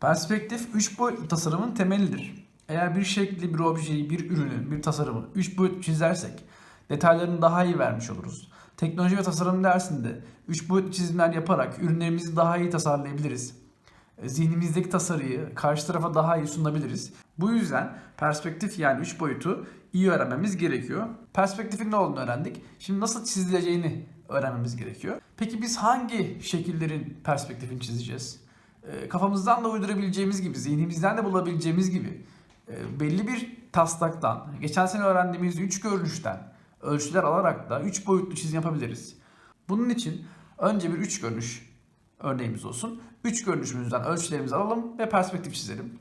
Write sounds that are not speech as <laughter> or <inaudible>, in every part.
Perspektif 3 boyutlu tasarımın temelidir. Eğer bir şekli, bir objeyi, bir ürünü, bir tasarımı 3 boyutlu çizersek detaylarını daha iyi vermiş oluruz. Teknoloji ve tasarım dersinde 3 boyutlu çizimler yaparak ürünlerimizi daha iyi tasarlayabiliriz. E, Zihnimizdeki tasarıyı karşı tarafa daha iyi sunabiliriz. Bu yüzden perspektif yani 3 boyutu iyi öğrenmemiz gerekiyor. Perspektifin ne olduğunu öğrendik. Şimdi nasıl çizileceğini öğrenmemiz gerekiyor. Peki biz hangi şekillerin perspektifini çizeceğiz? E, Kafamızdan da uydurabileceğimiz gibi, zihnimizden de bulabileceğimiz gibi e, belli bir taslaktan, geçen sene öğrendiğimiz 3 görünüşten ölçüler alarak da 3 boyutlu çizim yapabiliriz. Bunun için önce bir 3 görünüş örneğimiz olsun. 3 görünüşümüzden ölçülerimizi alalım ve perspektif çizelim.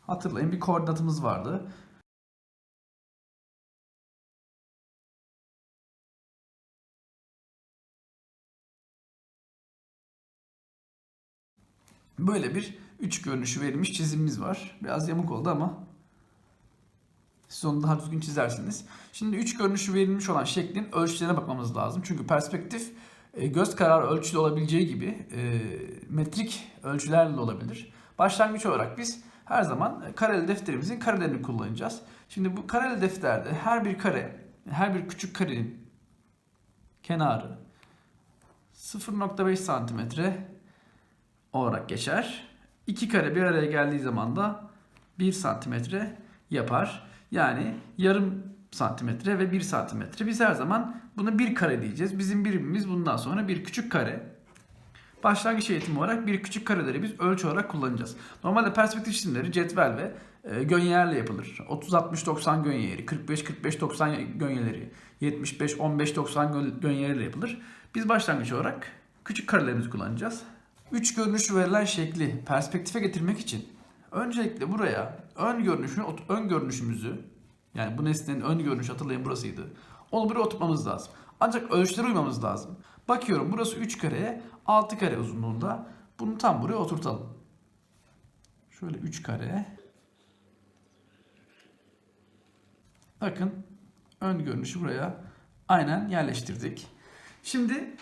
Hatırlayın bir koordinatımız vardı. Böyle bir üç görünüşü verilmiş çizimimiz var. Biraz yamuk oldu ama siz onu daha düzgün çizersiniz. Şimdi üç görünüşü verilmiş olan şeklin ölçülerine bakmamız lazım. Çünkü perspektif e, göz kararı ölçülü olabileceği gibi e, metrik ölçülerle de olabilir. Başlangıç olarak biz her zaman kareli defterimizin karelerini kullanacağız. Şimdi bu kareli defterde her bir kare, her bir küçük karenin kenarı 0.5 santimetre olarak geçer. İki kare bir araya geldiği zaman da 1 santimetre yapar. Yani yarım santimetre ve 1 santimetre. Biz her zaman buna bir kare diyeceğiz. Bizim birimimiz bundan sonra bir küçük kare. Başlangıç eğitimi olarak bir küçük kareleri biz ölçü olarak kullanacağız. Normalde perspektif çizimleri cetvel ve e, gönyelerle yapılır. 30-60-90 gönyeri, 45-45-90 gönyeleri, 75-15-90 gönyeleriyle yapılır. Biz başlangıç olarak küçük karelerimizi kullanacağız. Üç görünüşü verilen şekli perspektife getirmek için öncelikle buraya ön görünüşünü, ön görünüşümüzü yani bu nesnenin ön görünüşü hatırlayın burasıydı. Onu buraya oturtmamız lazım. Ancak ölçülere uymamız lazım. Bakıyorum burası 3 kareye 6 kare uzunluğunda. Bunu tam buraya oturtalım. Şöyle 3 kare. Bakın ön görünüşü buraya aynen yerleştirdik. Şimdi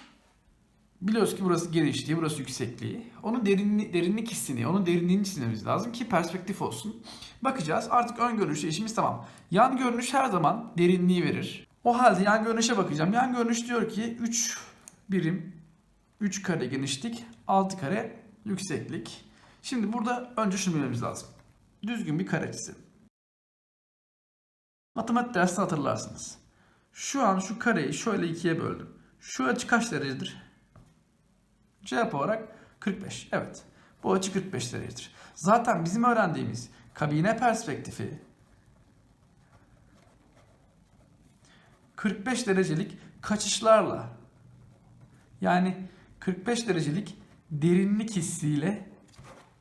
Biliyoruz ki burası genişliği, burası yüksekliği. Onun derinli, derinlik hissini, onun derinliğini çizmemiz lazım ki perspektif olsun. Bakacağız. Artık ön görünüşte işimiz tamam. Yan görünüş her zaman derinliği verir. O halde yan görünüşe bakacağım. Yan görünüş diyor ki 3 birim, 3 kare genişlik, 6 kare yükseklik. Şimdi burada önce şunu bilmemiz lazım. Düzgün bir kare çizelim. Matematik dersini hatırlarsınız. Şu an şu kareyi şöyle ikiye böldüm. Şu açı kaç derecedir? Cevap olarak 45. Evet. Bu açı 45 derecedir. Zaten bizim öğrendiğimiz kabine perspektifi 45 derecelik kaçışlarla yani 45 derecelik derinlik hissiyle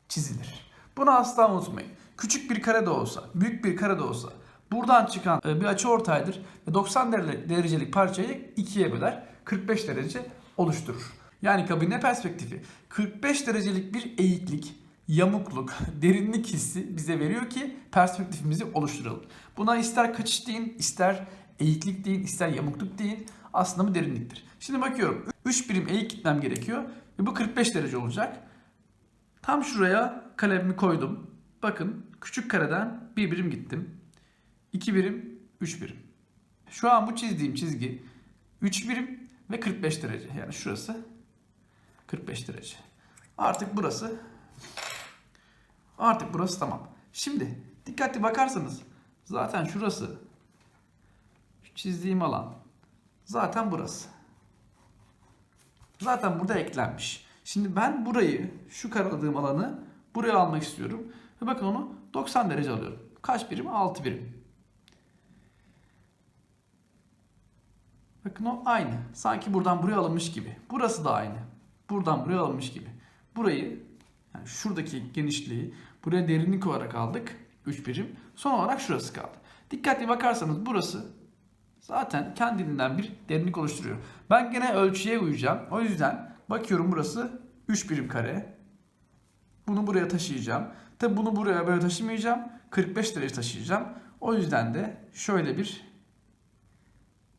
çizilir. Bunu asla unutmayın. Küçük bir kare de olsa, büyük bir kare de olsa buradan çıkan e, bir açı ortaydır ve 90 derecelik parçayı ikiye böler. 45 derece oluşturur. Yani kabine perspektifi 45 derecelik bir eğiklik, yamukluk, <laughs> derinlik hissi bize veriyor ki perspektifimizi oluşturalım. Buna ister kaçış deyin, ister eğiklik deyin, ister yamukluk deyin. Aslında bu derinliktir. Şimdi bakıyorum 3 birim eğik gitmem gerekiyor ve bu 45 derece olacak. Tam şuraya kalemimi koydum. Bakın küçük kareden bir birim gittim. 2 birim, 3 birim. Şu an bu çizdiğim çizgi 3 birim ve 45 derece. Yani şurası 45 derece. Artık burası artık burası tamam. Şimdi dikkatli bakarsanız zaten şurası şu çizdiğim alan zaten burası. Zaten burada eklenmiş. Şimdi ben burayı şu karaladığım alanı buraya almak istiyorum. Ve bakın onu 90 derece alıyorum. Kaç birim? 6 birim. Bakın o aynı. Sanki buradan buraya alınmış gibi. Burası da aynı. Buradan buraya alınmış gibi. Burayı yani şuradaki genişliği buraya derinlik olarak aldık. 3 birim. Son olarak şurası kaldı. Dikkatli bakarsanız burası zaten kendinden bir derinlik oluşturuyor. Ben gene ölçüye uyacağım. O yüzden bakıyorum burası 3 birim kare. Bunu buraya taşıyacağım. Tabi bunu buraya böyle taşımayacağım. 45 derece taşıyacağım. O yüzden de şöyle bir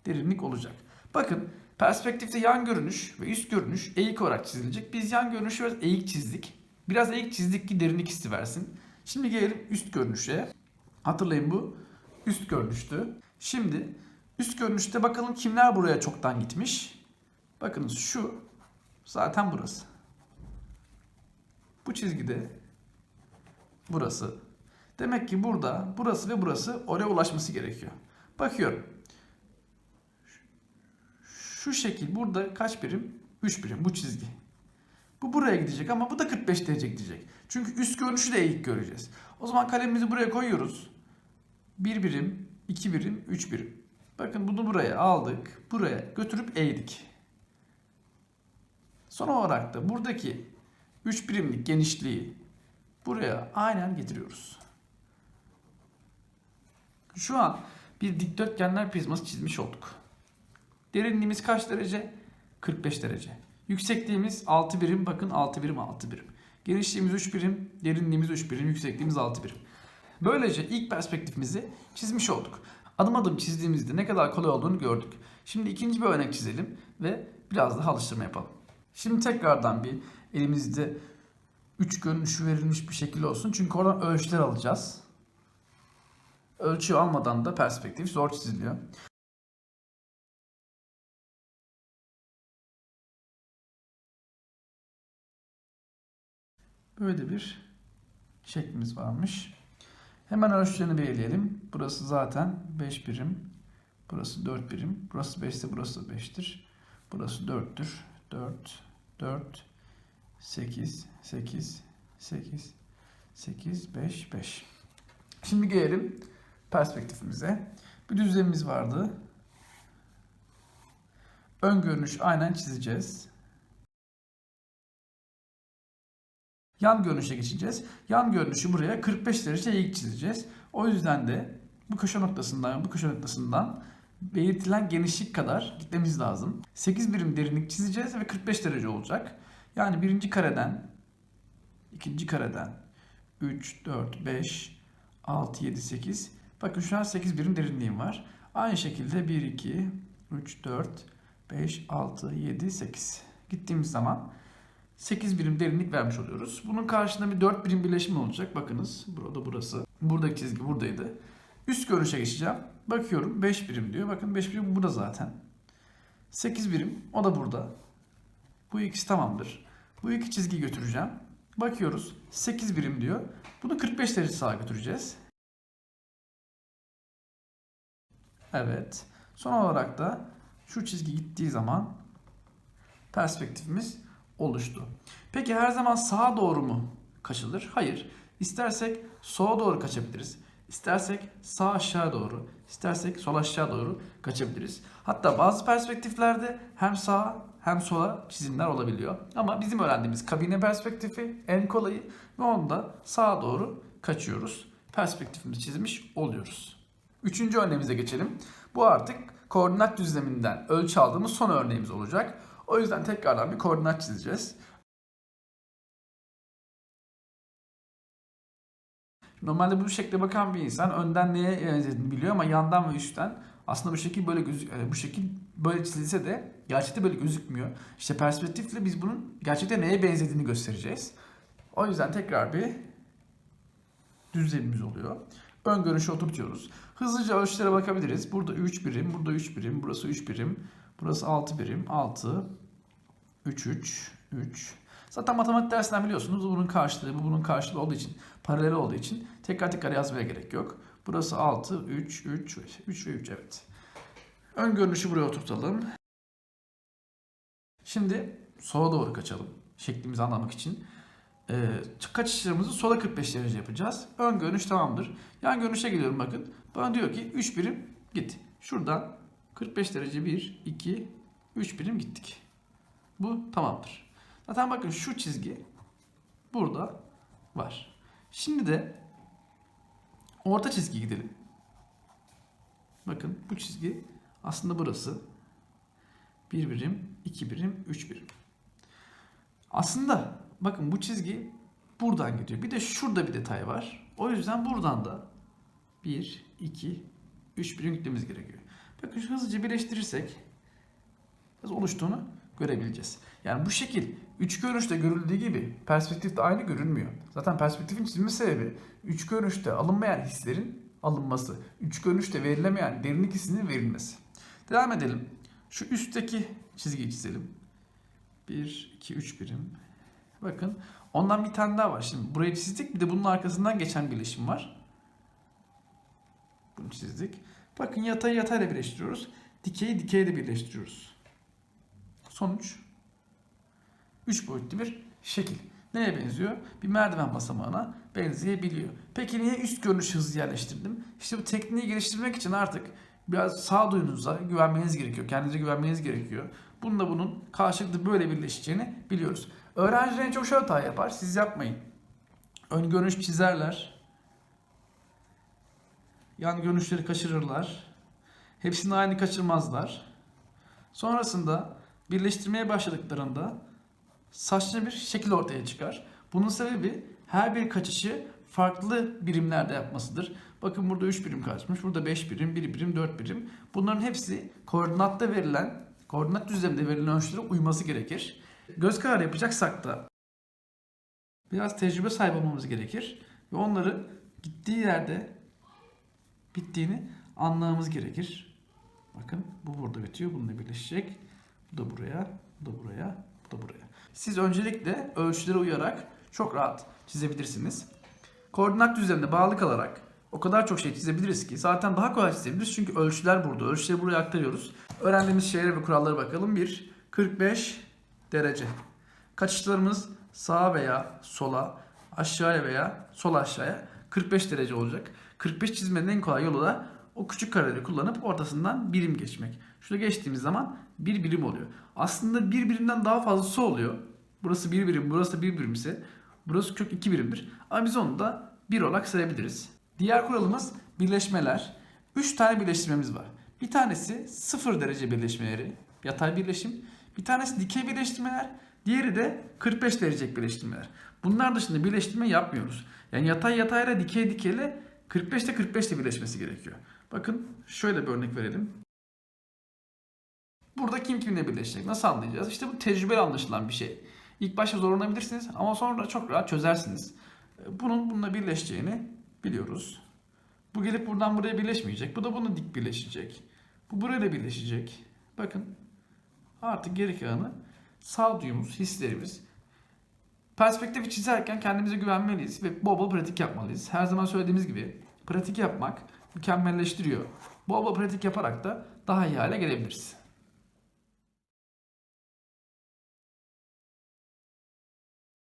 derinlik olacak. Bakın Perspektifte yan görünüş ve üst görünüş eğik olarak çizilecek. Biz yan görünüşü biraz eğik çizdik. Biraz eğik çizdik ki derinlik hissi versin. Şimdi gelelim üst görünüşe. Hatırlayın bu üst görünüştü. Şimdi üst görünüşte bakalım kimler buraya çoktan gitmiş. Bakınız şu zaten burası. Bu çizgide burası. Demek ki burada burası ve burası oraya ulaşması gerekiyor. Bakıyorum. Şu şekil burada kaç birim? 3 birim bu çizgi. Bu buraya gidecek ama bu da 45 derece gidecek. Çünkü üst görünüşü de eğik göreceğiz. O zaman kalemimizi buraya koyuyoruz. 1 birim, 2 birim, 3 birim. Bakın bunu buraya aldık. Buraya götürüp eğdik. Son olarak da buradaki 3 birimlik genişliği buraya aynen getiriyoruz. Şu an bir dikdörtgenler prizması çizmiş olduk. Derinliğimiz kaç derece? 45 derece. Yüksekliğimiz 6 birim. Bakın 6 birim 6 birim. Genişliğimiz 3 birim. Derinliğimiz 3 birim. Yüksekliğimiz 6 birim. Böylece ilk perspektifimizi çizmiş olduk. Adım adım çizdiğimizde ne kadar kolay olduğunu gördük. Şimdi ikinci bir örnek çizelim ve biraz daha alıştırma yapalım. Şimdi tekrardan bir elimizde üç görünüşü verilmiş bir şekil olsun. Çünkü oradan ölçüler alacağız. Ölçü almadan da perspektif zor çiziliyor. Böyle bir şeklimiz varmış. Hemen ölçülerini belirleyelim. Burası zaten 5 birim. Burası 4 birim. Burası 5 ise burası da 5'tir. Burası 4'tür. 4, 4, 8, 8, 8, 8, 5, 5. Şimdi gelelim perspektifimize. Bir düzlemimiz vardı. Ön görünüş aynen çizeceğiz. Yan görünüşe geçeceğiz. Yan görünüşü buraya 45 derece eğik çizeceğiz. O yüzden de bu köşe noktasından bu köşe noktasından belirtilen genişlik kadar gitmemiz lazım. 8 birim derinlik çizeceğiz ve 45 derece olacak. Yani birinci kareden, ikinci kareden 3, 4, 5, 6, 7, 8. Bakın şu an 8 birim derinliğim var. Aynı şekilde 1, 2, 3, 4, 5, 6, 7, 8. Gittiğimiz zaman 8 birim derinlik vermiş oluyoruz. Bunun karşında bir 4 birim birleşimi olacak. Bakınız burada burası. Buradaki çizgi buradaydı. Üst görünüşe geçeceğim. Bakıyorum 5 birim diyor. Bakın 5 birim burada zaten. 8 birim o da burada. Bu ikisi tamamdır. Bu iki çizgiyi götüreceğim. Bakıyoruz 8 birim diyor. Bunu 45 derece sağa götüreceğiz. Evet. Son olarak da şu çizgi gittiği zaman perspektifimiz oluştu. Peki her zaman sağa doğru mu kaçılır? Hayır. İstersek sola doğru kaçabiliriz. İstersek sağ aşağı doğru, istersek sol aşağı doğru kaçabiliriz. Hatta bazı perspektiflerde hem sağa hem sola çizimler olabiliyor. Ama bizim öğrendiğimiz kabine perspektifi en kolayı ve onda sağa doğru kaçıyoruz. Perspektifimizi çizmiş oluyoruz. Üçüncü örneğimize geçelim. Bu artık koordinat düzleminden ölçü aldığımız son örneğimiz olacak. O yüzden tekrardan bir koordinat çizeceğiz. Normalde bu şekilde bakan bir insan önden neye benzediğini biliyor ama yandan ve üstten aslında bu şekil böyle gözük e, bu şekil böyle çizilse de gerçekte böyle gözükmüyor. İşte perspektifle biz bunun gerçekte neye benzediğini göstereceğiz. O yüzden tekrar bir düzlemimiz oluyor. Ön görünüşü oturtuyoruz. Hızlıca ölçülere bakabiliriz. Burada 3 birim, burada 3 birim, burası 3 birim, burası 6 birim, 6, 3, 3, 3. Zaten matematik dersinden biliyorsunuz bunun karşılığı, bu bunun karşılığı olduğu için, paralel olduğu için tekrar tekrar yazmaya gerek yok. Burası 6, 3, 3, 3 ve 3 evet. Ön görünüşü buraya oturtalım. Şimdi sola doğru kaçalım. Şeklimizi anlamak için. Ee, kaçışlarımızı sola 45 derece yapacağız. Ön görünüş tamamdır. Yan görünüşe geliyorum bakın. Bana diyor ki 3 birim git. Şuradan 45 derece 1, 2, 3 birim gittik. Bu tamamdır. Zaten bakın şu çizgi burada var. Şimdi de orta çizgi gidelim. Bakın bu çizgi aslında burası. 1 birim, 2 birim, 3 birim. Aslında bakın bu çizgi buradan gidiyor. Bir de şurada bir detay var. O yüzden buradan da 1, 2, 3 birim gitmemiz gerekiyor. Bakın hızlıca birleştirirsek oluştuğunu görebileceğiz. Yani bu şekil üç görünüşte görüldüğü gibi perspektifte aynı görünmüyor. Zaten perspektifin çizilme sebebi üç görünüşte alınmayan hislerin alınması, üç görünüşte verilemeyen derinlik hissinin verilmesi. Devam edelim. Şu üstteki çizgiyi çizelim. 1, 2, 3 birim. Bakın ondan bir tane daha var. Şimdi burayı çizdik bir de bunun arkasından geçen birleşim var. Bunu çizdik. Bakın yatayı yatayla birleştiriyoruz. Dikeyi dikeyle birleştiriyoruz. Sonuç 3 boyutlu bir şekil. Neye benziyor? Bir merdiven basamağına benzeyebiliyor. Peki niye üst görünüş hızlı yerleştirdim? İşte bu tekniği geliştirmek için artık biraz sağduyunuza güvenmeniz gerekiyor. Kendinize güvenmeniz gerekiyor. Bununla bunun karşılıklı böyle birleşeceğini biliyoruz. Öğrenciler en çok şu hata yapar. Siz yapmayın. Ön görünüş çizerler. Yan görünüşleri kaçırırlar. Hepsini aynı kaçırmazlar. Sonrasında birleştirmeye başladıklarında saçma bir şekil ortaya çıkar. Bunun sebebi her bir kaçışı farklı birimlerde yapmasıdır. Bakın burada 3 birim kaçmış, burada 5 birim, 1 birim, 4 birim. Bunların hepsi koordinatta verilen, koordinat düzleminde verilen ölçülere uyması gerekir. Göz kararı yapacaksak da biraz tecrübe sahibi olmamız gerekir. Ve onları gittiği yerde bittiğini anlamamız gerekir. Bakın bu burada bitiyor, bununla birleşecek. Bu da buraya, bu da buraya, bu da buraya. Siz öncelikle ölçülere uyarak çok rahat çizebilirsiniz. Koordinat düzlemine bağlı kalarak o kadar çok şey çizebiliriz ki zaten daha kolay çizebiliriz çünkü ölçüler burada. Ölçüleri buraya aktarıyoruz. Öğrendiğimiz şeylere ve kurallara bakalım. 1. 45 derece. Kaçışlarımız sağa veya sola, aşağıya veya sol aşağıya 45 derece olacak. 45 çizmenin en kolay yolu da o küçük kareleri kullanıp ortasından birim geçmek. Şurada geçtiğimiz zaman bir birim oluyor. Aslında bir birimden daha fazlası oluyor. Burası bir birim, burası bir birim ise burası kök iki birimdir. Ama biz onu da bir olarak sayabiliriz. Diğer kuralımız birleşmeler. 3 tane birleştirmemiz var. Bir tanesi 0 derece birleşmeleri, yatay birleşim. Bir tanesi dikey birleştirmeler, diğeri de 45 derecelik birleştirmeler. Bunlar dışında birleştirme yapmıyoruz. Yani yatay yatayla dikey dikeyle 45'te 45'te birleşmesi gerekiyor. Bakın şöyle bir örnek verelim. Burada kim kimle birleşecek? Nasıl anlayacağız? İşte bu tecrübeyle anlaşılan bir şey. İlk başta zorlanabilirsiniz ama sonra çok rahat çözersiniz. Bunun bununla birleşeceğini biliyoruz. Bu gelip buradan buraya birleşmeyecek. Bu da bununla dik birleşecek. Bu burayla birleşecek. Bakın artık geri kalanı sağduyumuz, hislerimiz. Perspektifi çizerken kendimize güvenmeliyiz ve bol bol pratik yapmalıyız. Her zaman söylediğimiz gibi pratik yapmak mükemmelleştiriyor. Bol bol pratik yaparak da daha iyi hale gelebiliriz.